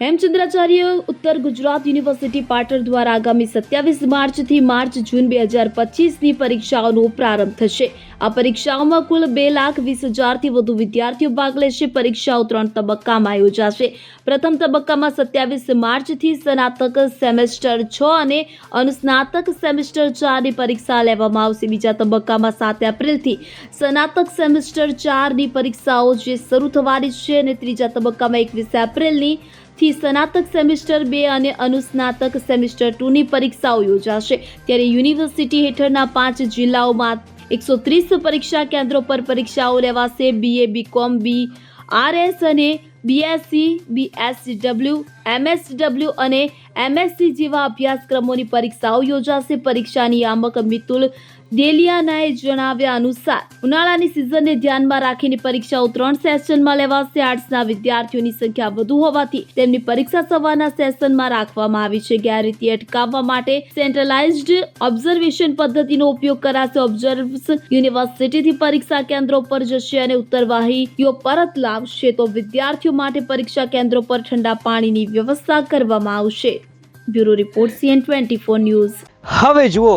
હેમચંદ્રાચાર્ય ઉત્તર ગુજરાત યુનિવર્સિટી પાટણ દ્વારા આગામી સત્યાવીસ માર્ચથી માર્ચ જૂન બે હજાર પચીસની પરીક્ષાઓનો પ્રારંભ થશે. આ પરીક્ષાઓમાં કુલ બે લાખ વીસ હજારથી વધુ વિદ્યાર્થીઓ ભાગ લેશે. પરીક્ષાઓ ત્રણ તબક્કામાં યોજાશે. પ્રથમ તબક્કામાં સત્યાવીસ માર્ચથી સ્નાતક સેમેસ્ટર છ અને અનુસ્નાતક સેમેસ્ટર ચારની પરીક્ષા લેવામાં આવશે. બીજા તબક્કામાં સાત એપ્રિલથી સ્નાતક સેમેસ્ટર ચારની પરીક્ષાઓ જે શરૂ થવાની છે અને ત્રીજા તબક્કામાં એકવીસ એપ્રિલની થી સ્નાતક સેમિસ્ટર બે અને અનુસ્નાતક સેમિસ્ટર ટુની પરીક્ષાઓ યોજાશે. ત્યારે યુનિવર્સિટી હેઠળના પાંચ જિલ્લાઓમાં એકસો ત્રીસ પરીક્ષા કેન્દ્રો પર પરીક્ષાઓ લેવાશે. BA B Com B RS અને બીએસસી બીએસડબલ્યુ એમએસડબલ્યુ અને એમએસસી જેવા અભ્યાસક્રમોની પરીક્ષાઓ યોજાશે. પરીક્ષા નિયામક મિતુલ ડેલિયાનાએ જણાવ્યા અનુસાર, ઉનાળાની સિઝનને ધ્યાનમાં રાખીને પરીક્ષાઓ ત્રણ સેશનમાં લેવાશે. આર્ટ્સના વિદ્યાર્થીઓની સંખ્યા વધુ હોવાથી તેમની પરીક્ષા સવારના સેશનમાં રાખવામાં આવી છે. ગેરરીતિ અટકાવવા માટે સેન્ટ્રલાઇઝ્ડ ઓબ્ઝર્વેશન પદ્ધતિનો ઉપયોગ કરાશે. ઓબ્ઝર્વ્સ યુનિવર્સિટીથી પરીક્ષા કેન્દ્રો પર જશે અને ઉત્તરવાહીઓ પરત લાવશે. તો વિદ્યાર્થીઓ માટે પરીક્ષા કેન્દ્રો પર ઠંડા પાણીની વ્યવસ્થા કરવામાં આવશે. Bureau report CN twenty four news. હવે જુઓ